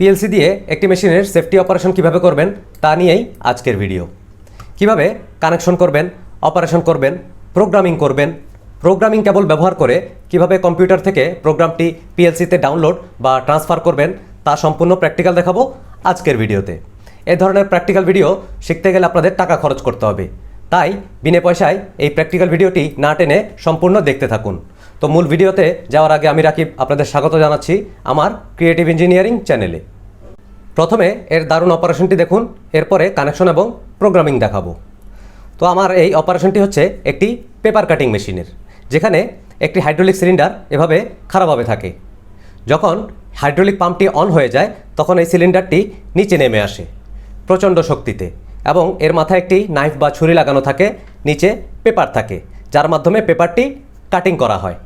PLC দিয়ে একটি মেশিনের সেফটি অপারেশন কীভাবে করবেন তা নিয়েই আজকের ভিডিও কীভাবে কানেকশন করবেন অপারেশন করবেন প্রোগ্রামিং করবেন প্রোগ্রামিং কেবল ব্যবহার করে কীভাবে কম্পিউটার থেকে প্রোগ্রামটি পিএলসিতে ডাউনলোড বা ট্রান্সফার করবেন, তা সম্পূর্ণ প্র্যাকটিক্যাল দেখাবো আজকের ভিডিওতে এ ধরনের প্র্যাকটিক্যাল ভিডিও শিখতে গেলে আপনাদের টাকা খরচ করতে হবে। তাই বিনা পয়সায় এই প্র্যাকটিক্যাল ভিডিওটি না টেনে সম্পূর্ণ দেখতে থাকুন। তো মূল ভিডিওতে যাওয়ার আগে আমি রাকিব আপনাদের স্বাগত জানাচ্ছি আমার ক্রিয়েটিভ ইঞ্জিনিয়ারিং চ্যানেলে প্রথমে এর দারুণ অপারেশনটি দেখুন, এরপরে কানেকশন এবং প্রোগ্রামিং দেখাবো। তো আমার এই অপারেশনটি হচ্ছে একটি পেপার কাটিং মেশিনের যেখানে একটি হাইড্রোলিক সিলিন্ডার এভাবে খারাপভাবে থাকে। যখন হাইড্রোলিক পাম্পটি অন হয়ে যায়, তখন এই সিলিন্ডারটি নিচে নেমে আসে, প্রচণ্ড শক্তিতে, এবং এর মাথায় একটি নাইফ বা ছুরি লাগানো থাকে, নিচে পেপার থাকে, যার মাধ্যমে পেপারটি কাটিং করা হয়।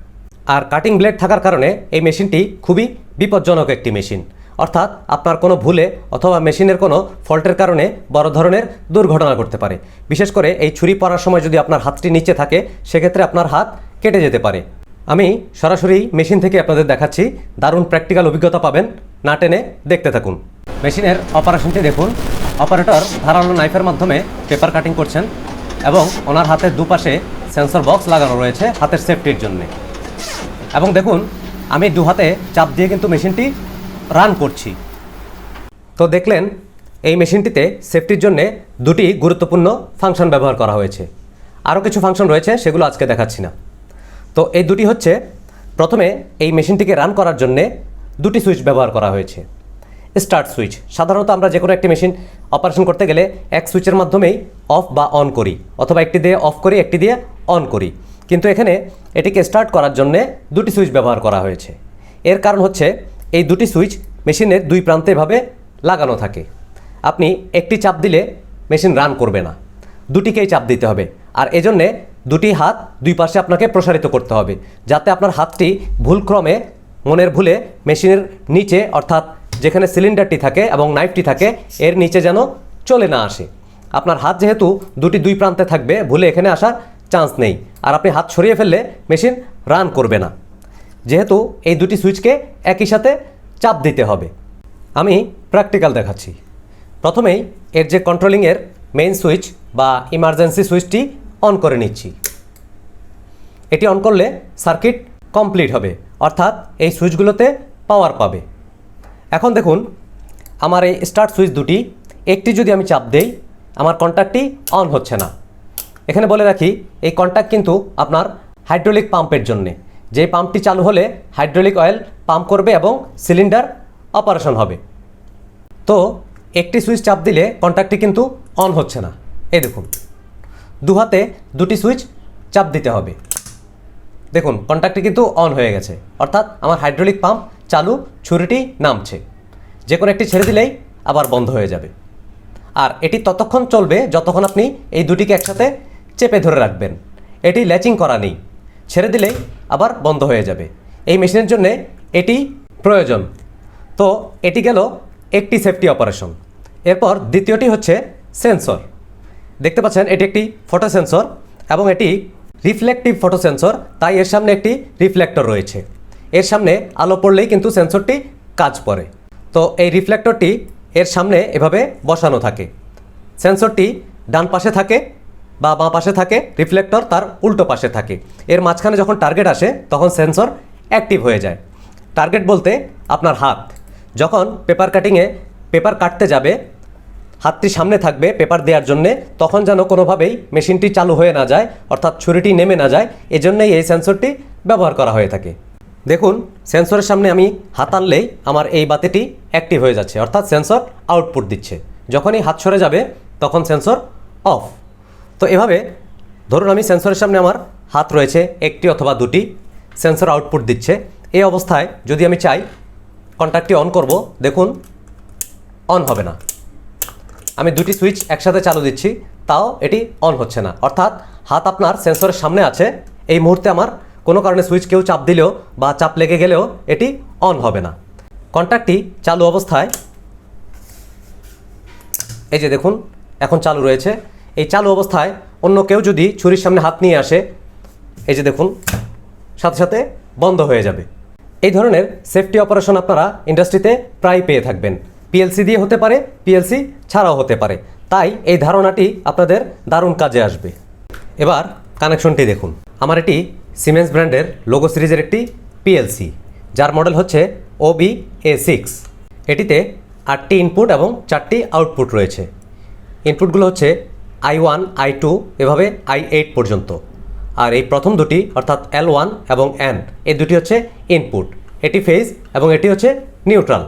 আর কাটিং ব্লেড থাকার কারণে এই মেশিনটি খুবই বিপজ্জনক একটি মেশিন। অর্থাৎ আপনার কোনো ভুলে অথবা মেশিনের কোনো ফল্টের কারণে বড় ধরনের দুর্ঘটনা ঘটতে পারে। বিশেষ করে এই ছুরি পরার সময় যদি আপনার হাতটি নিচে থাকে, সেক্ষেত্রে আপনার হাত কেটে যেতে পারে। আমি সরাসরি মেশিন থেকে আপনাদের দেখাচ্ছি। দারুণ প্র্যাকটিক্যাল অভিজ্ঞতা পাবেন। না টেনে দেখতে থাকুন। মেশিনের অপারেশনটি দেখুন। অপারেটর ধারালো নাইফের মাধ্যমে পেপার কাটিং করছেন এবং ওনার হাতের দুপাশে সেন্সর বক্স লাগানো রয়েছে হাতের সেফটির জন্যে। এবং দেখুন, আমি দু হাতে চাপ দিয়ে কিন্তু মেশিনটি রান করছি। তো দেখলেন, এই মেশিনটিতে সেফটির জন্য দুটি গুরুত্বপূর্ণ ফাংশন ব্যবহার করা হয়েছে। আরও কিছু ফাংশন রয়েছে, সেগুলো আজকে দেখাচ্ছি না। তো এই দুটি হচ্ছে, প্রথমে এই মেশিনটিকে রান করার জন্য দুটি সুইচ ব্যবহার করা হয়েছে। স্টার্ট সুইচ সাধারণত আমরা যে কোনো একটি মেশিন অপারেশন করতে গেলে এক সুইচের মাধ্যমেই অফ বা অন করি, অথবা একটি দিয়ে অফ করি, একটি দিয়ে অন করি। কিন্তু এখানে এটিকে স্টার্ট করার জন্যে দুটি সুইচ ব্যবহার করা হয়েছে। এর কারণ হচ্ছে, এই দুটি সুইচ মেশিনের দুই প্রান্তে এভাবে লাগানো থাকে। আপনি একটি চাপ দিলে মেশিন রান করবে না। দুটিকেই চাপ দিতে হবে। আর এজন্যে দুটি হাত দুই পাশে আপনাকে প্রসারিত করতে হবে, যাতে আপনার হাতটি ভুলক্রমে, মনের ভুলে মেশিনের নিচে, অর্থাৎ যেখানে সিলিন্ডারটি থাকে এবং নাইফটি থাকে, এর নিচে যেন চলে না আসে। আপনার হাত যেহেতু দুটি দুই প্রান্তে থাকবে, ভুলে এখানে আসার চান্স নেই। আর আপনি হাত সরিয়ে ফেললে মেশিন রান করবে না। যেহেতু এই দুটি সুইচকে একই সাথে চাপ দিতে হবে। আমি প্র্যাকটিক্যাল দেখাচ্ছি। প্রথমেই এর যে কন্ট্রোলিংয়ের মেইন সুইচ বা ইমার্জেন্সি সুইচটি অন করে নিচ্ছি। এটি অন করলে সার্কিট কমপ্লিট হবে, অর্থাৎ এই সুইচগুলোতে পাওয়ার পাবে। এখন দেখুন, আমার এই স্টার্ট সুইচ দুটি, একটি যদি আমি চাপ দেই, আমার কন্ট্যাক্টটি অন হচ্ছে না। এখানে বলে রাখি, এই কন্ট্যাক্ট কিন্তু আপনার হাইড্রোলিক পাম্পের জন্যে। যে পাম্পটি চালু হলে হাইড্রোলিক অয়েল পাম্প করবে এবং সিলিন্ডার অপারেশন হবে। তো একটি সুইচ চাপ দিলে কন্ট্যাক্টটি কিন্তু অন হচ্ছে না। এই দেখুন, দু হাতে দুটি সুইচ চাপ দিতে হবে। দেখুন কন্ট্যাক্টটি কিন্তু অন হয়ে গেছে। অর্থাৎ আমার হাইড্রোলিক পাম্প চালু, ছুরিটি নামছে। যে কোনো একটি ছেড়ে দিলেই আবার বন্ধ হয়ে যাবে। আর এটি ততক্ষণ চলবে যতক্ষণ আপনি এই দুটিকে একসাথে চেপে ধরে রাখবেন। এটি ল্যাচিং করা নেই। ছেড়ে দিলেই আবার বন্ধ হয়ে যাবে। এই মেশিনের জন্য এটি প্রয়োজন। তো এটি গেল একটি সেফটি অপারেশন। এরপর দ্বিতীয়টি হচ্ছে সেন্সর। দেখতে পাচ্ছেন, এটি একটি ফটো সেন্সর এবং এটি রিফ্লেকটিভ ফটো সেন্সর। তাই এর সামনে একটি রিফ্লেক্টর রয়েছে। এর সামনে আলো পড়লেই কিন্তু সেন্সরটি কাজ করে। তো এই রিফ্লেক্টরটি এর সামনে এভাবে বসানো থাকে। সেন্সরটি ডান পাশে থাকে বা বাঁ পাশে থাকে, রিফ্লেক্টর তার উল্টো পাশে থাকে। এর মাঝখানে যখন টার্গেট আসে, তখন সেন্সর অ্যাক্টিভ হয়ে যায়। টার্গেট বলতে আপনার হাত। যখন পেপার কাটিংয়ে পেপার কাটতে যাবে, হাতটি সামনে থাকবে পেপার দেওয়ার জন্যে, তখন যেন কোনোভাবেই মেশিনটি চালু হয়ে না যায়, অর্থাৎ ছুরিটি নেমে না যায়, এজন্যই এই সেন্সরটি ব্যবহার করা হয়ে থাকে। দেখুন সেন্সরের সামনে আমি হাত আনলেই আমার এই বাতিটি অ্যাক্টিভ হয়ে যাচ্ছে, অর্থাৎ সেন্সর আউটপুট দিচ্ছে। যখনই হাত সরে যাবে, তখন সেন্সর অফ তো এভাবে ধরুন আমি সেন্সরের সামনে আমার হাত রয়েছে একটি অথবা দুটি, সেন্সর আউটপুট দিচ্ছে। এই অবস্থায় যদি আমি চাই কন্ট্যাক্টটি অন করব, দেখুন অন হবে না। আমি দুটি সুইচ একসাথে চালু দিচ্ছি, তাও এটি অন হচ্ছে না। অর্থাৎ হাত আপনার সেন্সরের সামনে আছে, এই মুহূর্তে আমার কোনো কারণে সুইচ কেউ চাপ দিলেও বা চাপ লেগে গেলেও এটি অন হবে না। কন্ট্যাক্টটি চালু অবস্থায়, এই যে দেখুন, এখন চালু রয়েছে। এই চালু অবস্থায় অন্য কেউ যদি ছুরির সামনে হাত নিয়ে আসে, এই যে দেখুন, সাথে সাথে বন্ধ হয়ে যাবে। এই ধরনের সেফটি অপারেশন আপনারা ইন্ডাস্ট্রিতে প্রায় পেয়ে থাকবেন। পিএলসি দিয়ে হতে পারে পিএলসি ছাড়াও হতে পারে। তাই এই ধারণাটি আপনাদের দারুণ কাজে আসবে। এবার কানেকশনটি দেখুন। আমার এটি সিমেন্স ব্র্যান্ডের লোগো সিরিজের একটি পিএলসি যার মডেল হচ্ছে ওবি এ সিক্স এটিতে আটটি ইনপুট এবং চারটি আউটপুট রয়েছে। ইনপুটগুলো হচ্ছে আই ওয়ান, আই টু, এভাবে আই এইট পর্যন্ত। আর এই প্রথম দুটি, অর্থাৎ এল ওয়ান এবং এন, এই দুটি হচ্ছে ইনপুট। এটি ফেজ এবং এটি হচ্ছে নিউট্রাল।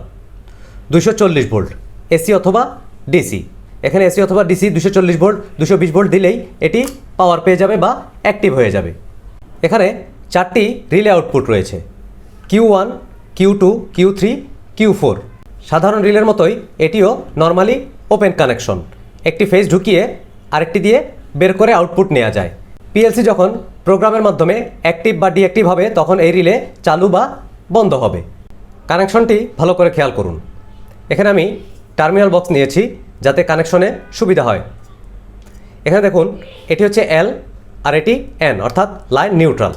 দুশো চল্লিশ ভোল্ট, এসি অথবা ডিসি। এখানে এসি অথবা ডিসি দুশো চল্লিশ ভোল্ট দুশো বিশ ভোল্ট দিলেই এটি পাওয়ার পেয়ে যাবে বা অ্যাক্টিভ হয়ে যাবে। এখানে চারটি রিলে আউটপুট রয়েছে। Q one, Q two, Q three, Q four. সাধারণ রিলের মতোই এটিও নর্মালি ওপেন কানেকশন। একটি ফেজ ঢুকিয়ে আরেকটি দিয়ে বের করে আউটপুট নেওয়া যায়। পিএলসি যখন প্রোগ্রামের মাধ্যমে অ্যাক্টিভ বা ডিঅ্যাক্টিভ হবে, তখন এই রিলে চালু বা বন্ধ হবে। কানেকশনটি ভালো করে খেয়াল করুন। এখানে আমি টার্মিনাল বক্স নিয়েছি, যাতে কানেকশনে সুবিধা হয়। এখানে দেখুন, এটি হচ্ছে এল আর এটি এন অর্থাৎ লাইন নিউট্রাল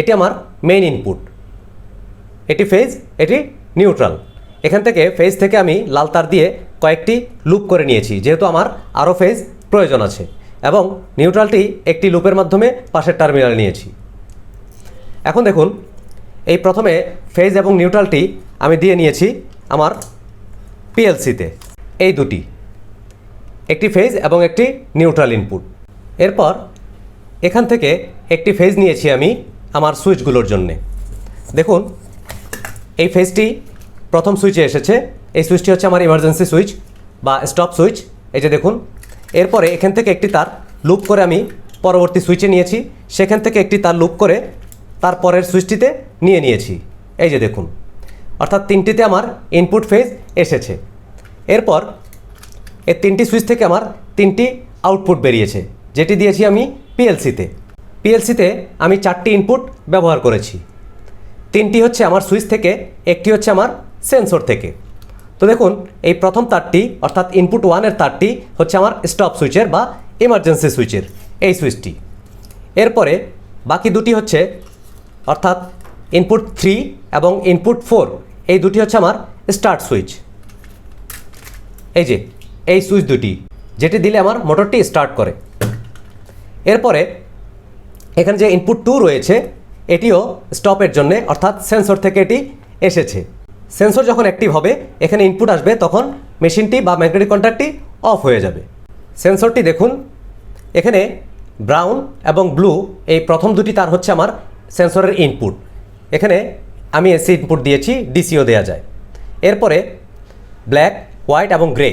এটি আমার মেইন ইনপুট এটি ফেজ এটি নিউট্রাল এখান থেকে ফেজ থেকে আমি লাল তার দিয়ে কয়েকটি লুপ করে নিয়েছি, যেহেতু আমার আরও ফেজ প্রয়োজন আছে এবং নিউট্রালটি একটি লুপের মাধ্যমে পাশের টার্মিনাল নিয়েছি। এখন দেখুন, এই প্রথমে ফেজ এবং নিউট্রালটি আমি দিয়ে নিয়েছি আমার পিএলসিতে এই দুটি, একটি ফেজ এবং একটি নিউট্রাল ইনপুট এরপর এখান থেকে একটি ফেজ নিয়েছি আমি আমার সুইচগুলোর জন্যে। দেখুন, এই ফেজটি প্রথম সুইচে এসেছে এই সুইচটি হচ্ছে আমার ইমার্জেন্সি সুইচ বা স্টপ সুইচ এই যে দেখুন, এরপরে এখান থেকে একটি তার লুপ করে আমি পরবর্তী সুইচে নিয়েছি। সেখান থেকে একটি তার লুপ করে তার পরের সুইচটিতে নিয়ে নিয়েছি। এই যে দেখুন, অর্থাৎ তিনটিতে আমার ইনপুট ফেজ এসেছে। এরপর এই তিনটি সুইচ থেকে আমার তিনটি আউটপুট বেরিয়েছে, যেটি দিয়েছি আমি পিএলসিতে পিএলসিতে আমি চারটি ইনপুট ব্যবহার করেছি। তিনটি হচ্ছে আমার সুইচ থেকে, একটি হচ্ছে আমার সেন্সর থেকে। তো দেখুন, এই প্রথম তারটি, অর্থাৎ ইনপুট ওয়ানের তারটি হচ্ছে আমার স্টপ সুইচের বা ইমার্জেন্সি সুইচের এই সুইচটি এরপরে বাকি দুটি হচ্ছে, অর্থাৎ ইনপুট থ্রি এবং ইনপুট ফোর এই দুটি হচ্ছে আমার স্টার্ট সুইচ এই যে, এই সুইচ দুটি, যেটি দিলে আমার মোটরটি স্টার্ট করে। এরপরে এখানে যে ইনপুট টু রয়েছে, এটিও স্টপের জন্য, অর্থাৎ সেন্সর থেকে এটি এসেছে। সেন্সর যখন অ্যাক্টিভ হবে, এখানে ইনপুট আসবে, তখন মেশিনটি বা ম্যাগনেটিক কন্ট্যাক্টটি অফ হয়ে যাবে। সেন্সরটি দেখুন, এখানে ব্রাউন এবং ব্লু এই প্রথম দুটি তার হচ্ছে আমার সেন্সরের ইনপুট এখানে আমি এসি ইনপুট দিয়েছি ডিসিও দেওয়া যায়। এরপরে ব্ল্যাক হোয়াইট এবং গ্রে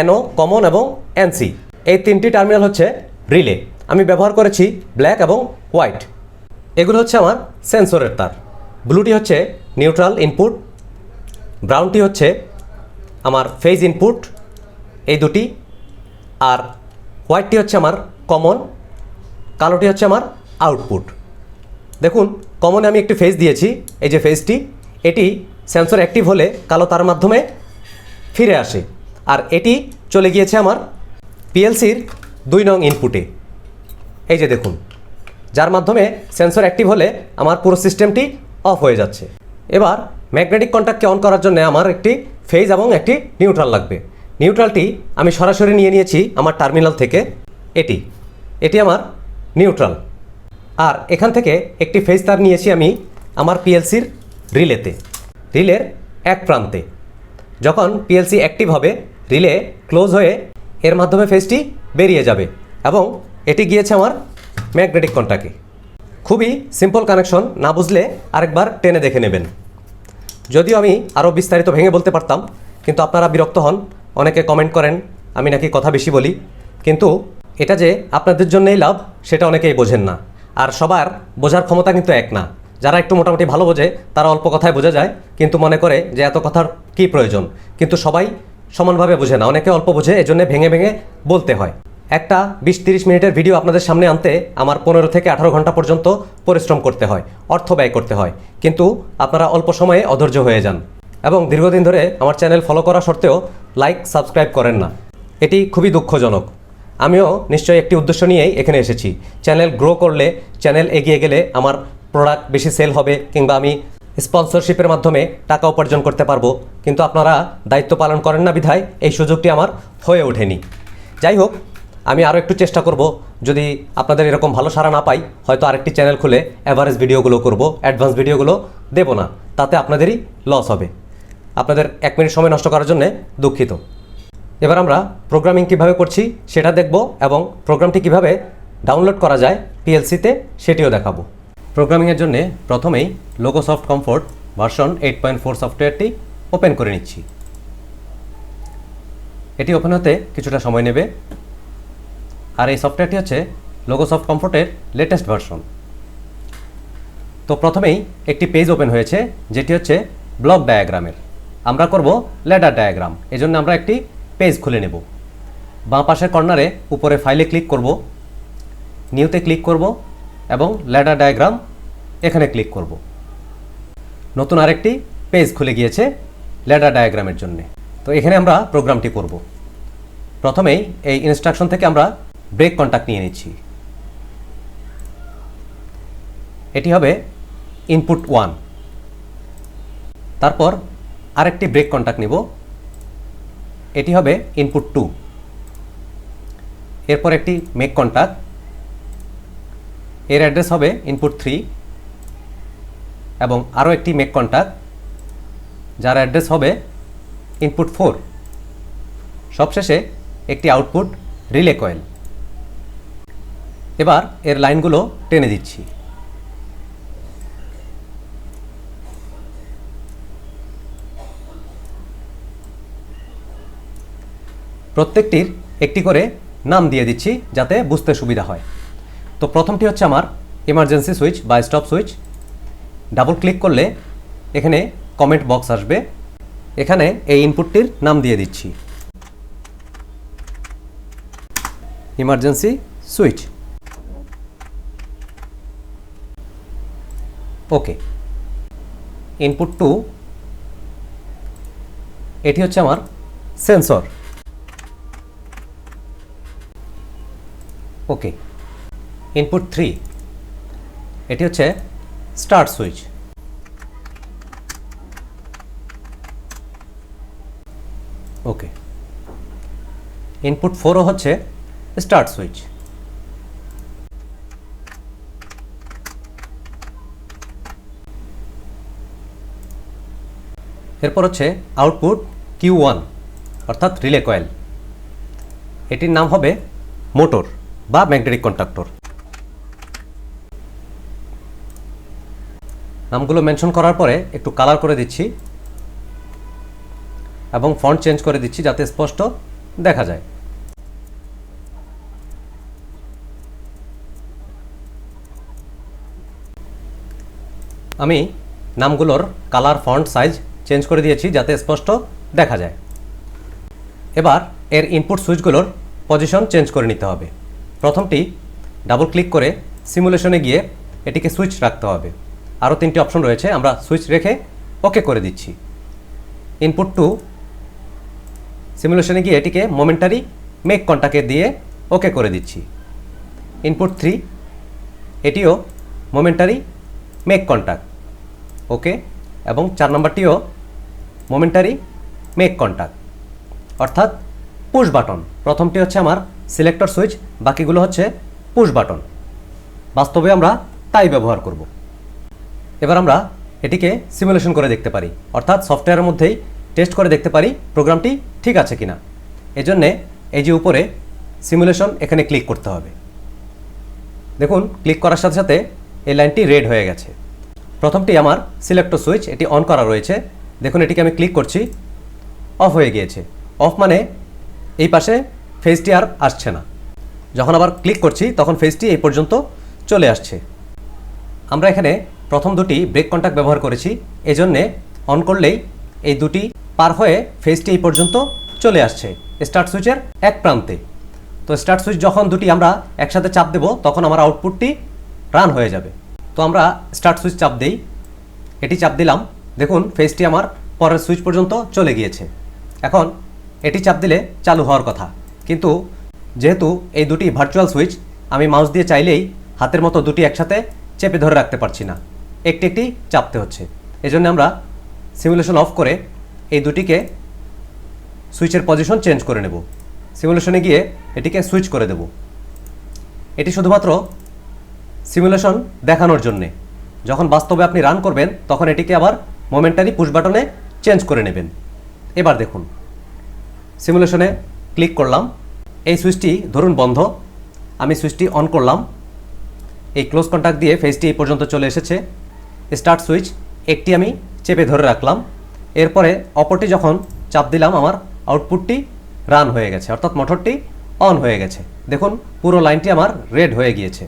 এনও কমন এবং এনসি এই তিনটি টার্মিনাল হচ্ছে রিলে আমি ব্যবহার করেছি ব্ল্যাক এবং হোয়াইট এগুলো হচ্ছে আমার সেন্সরের তার। ব্লুটি হচ্ছে নিউট্রাল ইনপুট ব্রাউনটি হচ্ছে আমার ফেজ ইনপুট এই দুটি। আর হোয়াইটটি হচ্ছে আমার কমন কালোটি হচ্ছে আমার আউটপুট দেখুন কমনে আমি একটি ফেজ দিয়েছি, এই যে ফেজটি এটি সেন্সর অ্যাক্টিভ হলে কালো তার মাধ্যমে ফিরে আসে। আর এটি চলে গিয়েছে আমার পিএলসির দুই নং ইনপুটে এই যে দেখুন, যার মাধ্যমে সেন্সর অ্যাক্টিভ হলে আমার পুরো সিস্টেমটি অফ হয়ে যাচ্ছে। এবার ম্যাগনেটিক কন্ট্যাক্টকে অন করার জন্য আমার একটি ফেজ এবং একটি নিউট্রাল লাগবে। নিউট্রালটি আমি সরাসরি নিয়ে নিয়েছি আমার টার্মিনাল থেকে। এটি এটি আমার নিউট্রাল আর এখান থেকে একটি ফেজ তার নিয়েছি আমি আমার পিএলসির রিলেতে। রিলের এক প্রান্তে। যখন পিএলসি অ্যাক্টিভ হবে, রিলে ক্লোজ হয়ে এর মাধ্যমে ফেজটি বেরিয়ে যাবে এবং এটি গিয়েছে আমার ম্যাগনেটিক কন্টাকে। খুবই সিম্পল কানেকশন না বুঝলে আরেকবার টেনে দেখে নেবেন। যদিও আমি আরও বিস্তারিত ভেঙে বলতে পারতাম, কিন্তু আপনারা বিরক্ত হন, অনেকে কমেন্ট করেন, আমি নাকি কথা বেশি বলি। কিন্তু এটা যে আপনাদের জন্যই লাভ, সেটা অনেকেই বোঝেন না। আর সবার বোঝার ক্ষমতা কিন্তু এক না। যারা একটু মোটামুটি ভালো বোঝে, তারা অল্প কথায় বোঝা যায়, কিন্তু মনে করে যে এত কথার কী প্রয়োজন? কিন্তু সবাই সমানভাবে বোঝে না, অনেকে অল্প বোঝে, এজন্য ভেঙে ভেঙে বলতে হয়। একটা বিশ তিরিশ মিনিটের ভিডিও আপনাদের সামনে আনতে আমার পনেরো থেকে আঠারো ঘণ্টা পর্যন্ত পরিশ্রম করতে হয়, অর্থ ব্যয় করতে হয়। কিন্তু আপনারা অল্প সময়ে অধৈর্য হয়ে যান এবং দীর্ঘদিন ধরে আমার চ্যানেল ফলো করা সত্ত্বেও লাইক সাবস্ক্রাইব করেন না। এটি খুবই দুঃখজনক। আমিও নিশ্চয়ই একটি উদ্দেশ্য নিয়েই এখানে এসেছি। চ্যানেল গ্রো করলে চ্যানেল এগিয়ে গেলে আমার প্রোডাক্ট বেশি সেল হবে কিংবা আমি স্পন্সরশিপের মাধ্যমে টাকা উপার্জন করতে পারব। কিন্তু আপনারা দায়িত্ব পালন করেন না বিধায় এই সুযোগটি আমার হয়ে ওঠেনি। যাই হোক আমি আরও একটু চেষ্টা করব, যদি আপনাদের এরকম ভালো সাড়া না পাই, হয়তো আরেকটি চ্যানেল খুলে অ্যাভারেজ ভিডিওগুলো করব অ্যাডভান্স ভিডিওগুলো দেবো না, তাতে আপনাদেরই লস হবে। আপনাদের এক মিনিট সময় নষ্ট করার জন্য দুঃখিত। এবার আমরা প্রোগ্রামিং কীভাবে করছি সেটা দেখব এবং প্রোগ্রামটি কীভাবে ডাউনলোড করা যায় পিএলসিতে সেটিও দেখাবো। প্রোগ্রামিংয়ের জন্য প্রথমেই LOGO soft comfort version eight point four সফটওয়্যারটি ওপেন করে নিচ্ছি। এটি ওপেন হতে কিছুটা সময় নেবে। আর এই সফটওয়্যারটি হচ্ছে লোগোসফট কমফোর্টের লেটেস্ট ভার্সন তো প্রথমেই একটি পেজ ওপেন হয়েছে, যেটি হচ্ছে ব্লক ডায়াগ্রামের আমরা করব ল্যাডার ডায়াগ্রাম এজন্য আমরা একটি পেজ খুলে নেব। বাঁ পাশের কর্নারে উপরে ফাইলে ক্লিক করব নিউতে ক্লিক করব এবং ল্যাডার ডায়াগ্রাম এখানে ক্লিক করব। নতুন আরেকটি পেজ খুলে গিয়েছে ল্যাডার ডায়াগ্রামের জন্য। তো এখানে আমরা প্রোগ্রামটি করব। প্রথমেই এই ইনস্ট্রাকশন থেকে আমরা ব্রেক কন্ট্যাক্ট নিয়ে নিচ্ছি। এটি হবে ইনপুট ওয়ান তারপর আরেকটি ব্রেক কন্ট্যাক্ট নিব। এটি হবে ইনপুট টু এরপর একটি মেক কন্ট্যাক্ট এর অ্যাড্রেস হবে ইনপুট থ্রি এবং আরও একটি মেক কন্ট্যাক্ট যার অ্যাড্রেস হবে ইনপুট ফোর সবশেষে একটি আউটপুট রিলে কয়েল এবার এর লাইনগুলো টেনে দিচ্ছি। প্রত্যেকটির একটি করে নাম দিয়ে দিচ্ছি যাতে বুঝতে সুবিধা হয়। তো প্রথমটি হচ্ছে আমার এমার্জেন্সি সুইচ বা স্টপ সুইচ ডাবল ক্লিক করলে এখানে কমেন্ট বক্স আসবে। এখানে এই ইনপুটটির নাম দিয়ে দিচ্ছি। Emergency switch okay input two এটি হচ্ছে আমার সেন্সর ওকে ইনপুট থ্রি এটি হচ্ছে স্টার্ট সুইচ ওকে ইনপুট ফোরও হচ্ছে স্টার্ট সুইচ এরপর হচ্ছে আউটপুট কিউ ওয়ান, অর্থাৎ রিলে কয়েল। এটির নাম হবে মোটর বা ম্যাগনেটিক কন্ট্রাক্টর নামগুলো মেনশন করার পরে একটু কালার করে দিচ্ছি এবং ফন্ট চেঞ্জ করে দিচ্ছি যাতে স্পষ্ট দেখা যায়। আমি নামগুলোর কালার, ফন্ট, সাইজ চেঞ্জ করে দিয়েছি যাতে স্পষ্ট দেখা যায়। এবার এর ইনপুট সুইচগুলোর পজিশন চেঞ্জ করে নিতে হবে। প্রথমটি ডাবল ক্লিক করে সিমুলেশনে গিয়ে এটিকে সুইচ রাখতে হবে। আরও তিনটি অপশন রয়েছে, আমরা সুইচ রেখে ওকে করে দিচ্ছি। ইনপুট টু সিমুলেশনে গিয়ে এটিকে মোমেন্টারি মেক কন্টাকে দিয়ে ওকে করে দিচ্ছি। ইনপুট থ্রি এটিও মোমেন্টারি মেক কন্ট্যাক্ট ওকে এবং চার নম্বরটিও মোমেন্টারি মেক কন্ট্যাক্ট অর্থাৎ পুশ বাটন প্রথমটি হচ্ছে আমার সিলেক্টর সুইচ বাকিগুলো হচ্ছে পুশ বাটন বাস্তবে আমরা তাই ব্যবহার করব। এবার আমরা এটিকে সিমুলেশন করে দেখতে পারি, অর্থাৎ সফটওয়্যারের মধ্যেই টেস্ট করে দেখতে পারি প্রোগ্রামটি ঠিক আছে কিনা। এজন্যে এই যে উপরে সিমুলেশন এখানে ক্লিক করতে হবে। দেখুন ক্লিক করার সাথে সাথে এই লাইনটি রেড হয়ে গেছে। প্রথমটি আমার সিলেক্টর সুইচ এটি অন করা রয়েছে। দেখুন, এটিকে আমি ক্লিক করছি অফ হয়ে গিয়েছে। অফ মানে এই পাশে ফেজটি আর আসছে না। যখন আবার ক্লিক করছি, তখন ফেজটি এই পর্যন্ত চলে আসছে। আমরা এখানে প্রথম দুটি ব্রেক কন্ট্যাক্ট ব্যবহার করেছি, এজন্যে অন করলেই এই দুটি পার হয়ে ফেজটি এই পর্যন্ত চলে আসছে স্টার্ট সুইচের এক প্রান্তে। তো স্টার্ট সুইচ যখন দুটি আমরা একসাথে চাপ দেব, তখন আমার আউটপুটটি রান হয়ে যাবে। তো আমরা স্টার্ট সুইচ চাপ দেই। এটি চাপ দিলাম দেখুন ফেসটি আমার পরের সুইচ পর্যন্ত চলে গিয়েছে। এখন এটি চাপ দিলে চালু হওয়ার কথা। কিন্তু যেহেতু এই দুটি ভার্চুয়াল সুইচ আমি মাউস দিয়ে চাইলেই হাতের মতো দুটি একসাথে চেপে ধরে রাখতে পারছি না। একটি একটি চাপতে হচ্ছে। এজন্য আমরা সিমুলেশন অফ করে এই দুটিকে সুইচের পজিশন চেঞ্জ করে নেব। সিমুলেশনে গিয়ে এটিকে সুইচ করে দেব। এটি শুধুমাত্র সিমুলেশন দেখানোর জন্যে। যখন বাস্তবে আপনি রান করবেন, তখন এটিকে আবার মোমেন্টারি পুশ বাটনে চেঞ্জ করে নেবেন। এবার দেখুন। সিমুলেশনে ক্লিক করলাম। এই সুইচটি ধরুন বন্ধ। আমি সুইচটি অন করলাম। এই ক্লোজ কন্ট্যাক্ট দিয়ে ফেসটি এই পর্যন্ত চলে এসেছে। স্টার্ট সুইচ একটি আমি চেপে ধরে রাখলাম। এরপরে অপরটি যখন চাপ দিলাম, আমার আউটপুটটি রান হয়ে গেছে। অর্থাৎ মোটরটি অন হয়ে গেছে। দেখুন, পুরো লাইনটি আমার রেড হয়ে গিয়েছে।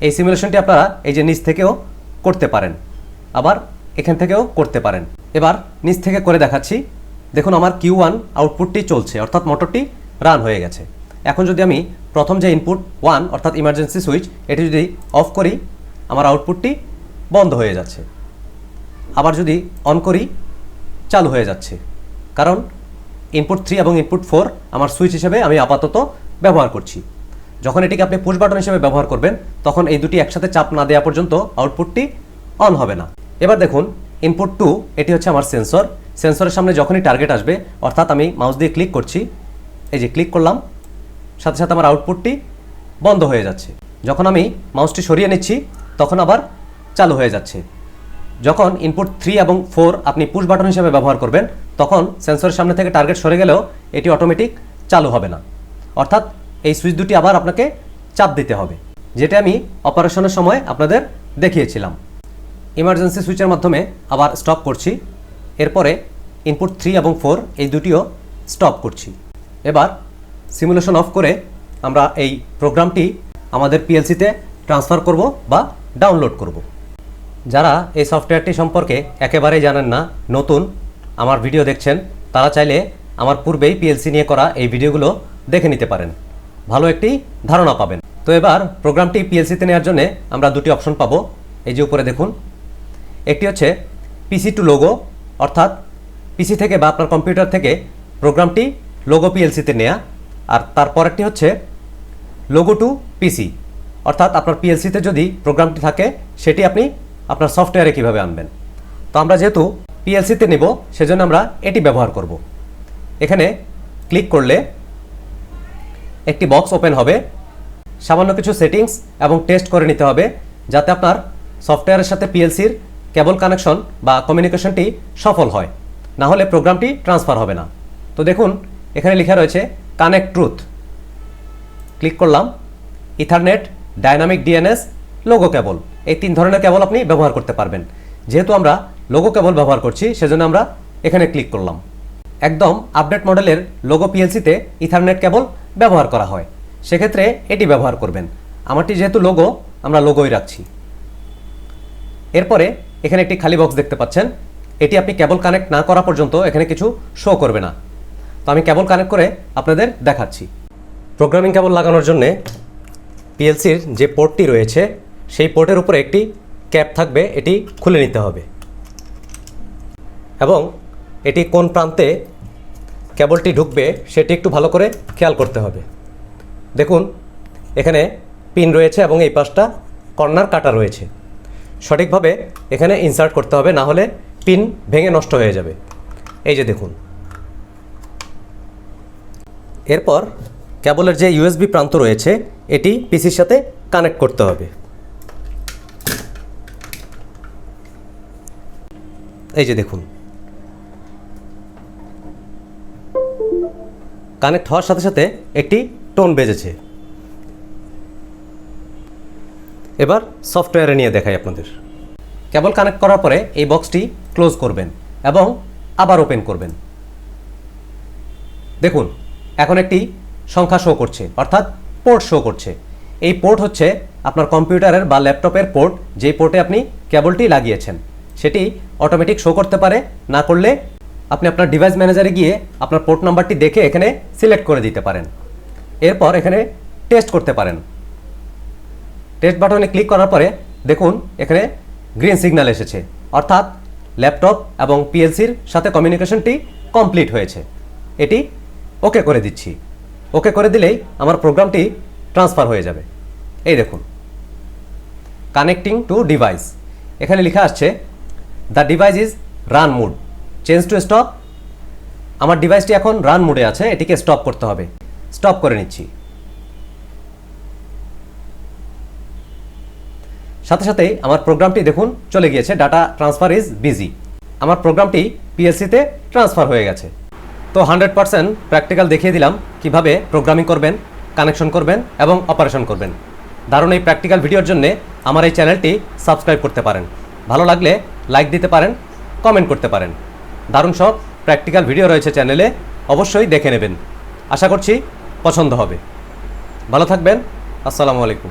এই সিমুলেশনটি আপনারা এই যে নিচ থেকেও করতে পারেন। আবার এখান থেকেও করতে পারেন। এবার নিচ থেকে করে দেখাচ্ছি। দেখুন আমার কিউ ওয়ান আউটপুটটি চলছে, অর্থাৎ মোটরটি রান হয়ে গেছে। এখন যদি আমি প্রথম যে ইনপুট ওয়ান অর্থাৎ ইমার্জেন্সি সুইচ এটি যদি অফ করি, আমার আউটপুটটি বন্ধ হয়ে যাচ্ছে। আবার যদি অন করি, চালু হয়ে যাচ্ছে। কারণ ইনপুট থ্রি এবং ইনপুট ফোর আমার সুইচ হিসেবে আমি আপাতত ব্যবহার করছি। যখন এটিকে আপনি পুশ বাটন হিসেবে ব্যবহার করবেন, তখন এই দুটি একসাথে চাপ না দেওয়া পর্যন্ত আউটপুটটি অন হবে না। এবার দেখুন ইনপুট টু এটি হচ্ছে আমার সেন্সর সেন্সরের সামনে যখনই টার্গেট আসবে, অর্থাৎ আমি মাউস দিয়ে ক্লিক করছি, এই যে ক্লিক করলাম, সাথে সাথে আমার আউটপুটটি বন্ধ হয়ে যাচ্ছে। যখন আমি মাউসটি সরিয়ে নিচ্ছি, তখন আবার চালু হয়ে যাচ্ছে। যখন ইনপুট থ্রি এবং ফোর আপনি পুশ বাটন হিসেবে ব্যবহার করবেন, তখন সেন্সরের সামনে থেকে টার্গেট সরে গেলেও এটি অটোমেটিক চালু হবে না। অর্থাৎ এই সুইচ দুটি আবার আপনাকে চাপ দিতে হবে। যেটা আমি অপারেশনের সময় আপনাদের দেখিয়েছিলাম। ইমার্জেন্সি সুইচের মাধ্যমে আবার স্টপ করছি। এরপরে ইনপুট থ্রি এবং ফোর এই দুটিও স্টপ করছি। এবার সিমুলেশন অফ করে আমরা এই প্রোগ্রামটি আমাদের পিএলসিতে ট্রান্সফার করব বা ডাউনলোড করব। যারা এই সফটওয়্যারটি সম্পর্কে একেবারেই জানেন না, নতুন, আমার ভিডিও দেখছেন, তারা চাইলে আমার পূর্বেই পিএলসি নিয়ে করা এই ভিডিওগুলো দেখে নিতে পারেন। ভালো একটি ধারণা পাবেন। তো এবার প্রোগ্রামটি পিএলসিতে নেওয়ার জন্য আমরা দুটি অপশন পাবো। এই যে উপরে দেখুন একটি হচ্ছে পিসি টু লোগো অর্থাৎ পিসি থেকে বা আপনার কম্পিউটার থেকে প্রোগ্রামটি লোগো পিএলসিতে নেয়া। আর তারপর একটি হচ্ছে লোগো টু পিসি অর্থাৎ আপনার পিএলসিতে যদি প্রোগ্রামটি থাকে, সেটি আপনি আপনার সফটওয়্যারে কীভাবে আনবেন। তো আমরা যেহেতু পিএলসিতে নেব, সেজন্য আমরা এটি ব্যবহার করব। এখানে ক্লিক করলে একটি বক্স ওপেন হবে। সামান্য কিছু সেটিংস এবং টেস্ট করে নিতে হবে, যাতে আপনার সফটওয়্যারের সাথে পিএলসির কেবল কানেকশন বা কমিউনিকেশনটি সফল হয়। না হলে প্রোগ্রামটি ট্রান্সফার হবে না। তো দেখুন, এখানে লেখা রয়েছে কানেক্ট ট্রুথ ক্লিক করলাম। ইথারনেট ডাইনামিক ডিএনএস লোগো কেবল এই তিন ধরনের কেবল আপনি ব্যবহার করতে পারবেন। যেহেতু আমরা লোগো কেবল ব্যবহার করছি, সেজন্য আমরা এখানে ক্লিক করলাম। একদম আপডেট মডেলের লোগো পিএলসিতে ইথারনেট কেবল ব্যবহার করা হয়। সেক্ষেত্রে এটি ব্যবহার করবেন। আমারটি যেহেতু লোগো আমরা লোগোই রাখছি। এরপরে এখানে একটি খালি বক্স দেখতে পাচ্ছেন। এটি আপনি কেবল কানেক্ট না করা পর্যন্ত এখানে কিছু শো করবে না। তো আমি কেবল কানেক্ট করে আপনাদের দেখাচ্ছি। প্রোগ্রামিং কেবল লাগানোর জন্যে পিএলসির যে পোর্টটি রয়েছে, সেই পোর্টের উপরে একটি ক্যাপ থাকবে, এটি খুলে নিতে হবে। এবং এটি কোন প্রান্তে কেবলটি ঢুকবে, সেটি একটু ভালো করে খেয়াল করতে হবে। দেখুন, এখানে পিন রয়েছে এবং এই পাশটা কর্নার কাটা রয়েছে। সঠিকভাবে এখানে ইনসার্ট করতে হবে, না হলে পিন ভেঙে নষ্ট হয়ে যাবে। এই যে দেখুন। এরপর কেবলের যে ইউএসবি প্রান্ত রয়েছে, এটি পিসির সাথে কানেক্ট করতে হবে। এই যে দেখুন। কানেক্ট হওয়ার সাথে সাথে একটি টোন বেজেছে। এবার সফটওয়্যারে নিয়ে দেখাই আপনাদের। কেবল কানেক্ট করার পরে এই বক্সটি ক্লোজ করবেন এবং আবার ওপেন করবেন। দেখুন, এখন একটি সংখ্যা শো করছে, অর্থাৎ পোর্ট শো করছে। এই পোর্ট হচ্ছে আপনার কম্পিউটারের বা ল্যাপটপের পোর্ট যেই পোর্টে আপনি কেবলটি লাগিয়েছেন। সেটি অটোমেটিক শো করতে পারে, না করলে আপনি আপনার ডিভাইস ম্যানেজারে গিয়ে আপনার পোর্ট নাম্বারটি দেখে এখানে সিলেক্ট করে দিতে পারেন। এরপর এখানে টেস্ট করতে পারেন। টেস্ট বাটনে ক্লিক করার পরে দেখুন এখানে গ্রিন সিগন্যাল এসেছে। অর্থাৎ ল্যাপটপ এবং পিএলসির সাথে কমিউনিকেশনটি কমপ্লিট হয়েছে। এটি ওকে করে দিচ্ছি। ওকে করে দিলেই আমার প্রোগ্রামটি ট্রান্সফার হয়ে যাবে। এই দেখুন। Connecting to device. এখানে লেখা আসছে, the device is run mode. Change to stop. আমার ডিভাইসটি এখন রান মুডে আছে। এটিকে স্টপ করতে হবে। স্টপ করে নিচ্ছি। সাথে সাথেই আমার প্রোগ্রামটি দেখুন, চলে গিয়েছে। ডাটা ট্রান্সফার ইজ বিজি আমার প্রোগ্রামটি পিএসসিতে ট্রান্সফার হয়ে গেছে। তো হান্ড্রেড পার্সেন্ট প্র্যাকটিক্যাল দেখিয়ে দিলাম কীভাবে প্রোগ্রামিং করবেন কানেকশন করবেন এবং অপারেশন করবেন। দারুণ এই প্র্যাকটিক্যাল ভিডিওর জন্য আমার এই চ্যানেলটি সাবস্ক্রাইব করতে পারেন। ভালো লাগলে লাইক দিতে পারেন কমেন্ট করতে পারেন। দারুণ সব প্র্যাকটিক্যাল ভিডিও রয়েছে চ্যানেলে অবশ্যই দেখে নেবেন। আশা করছি পছন্দ হবে। ভালো থাকবেন, আসসালামু আলাইকুম।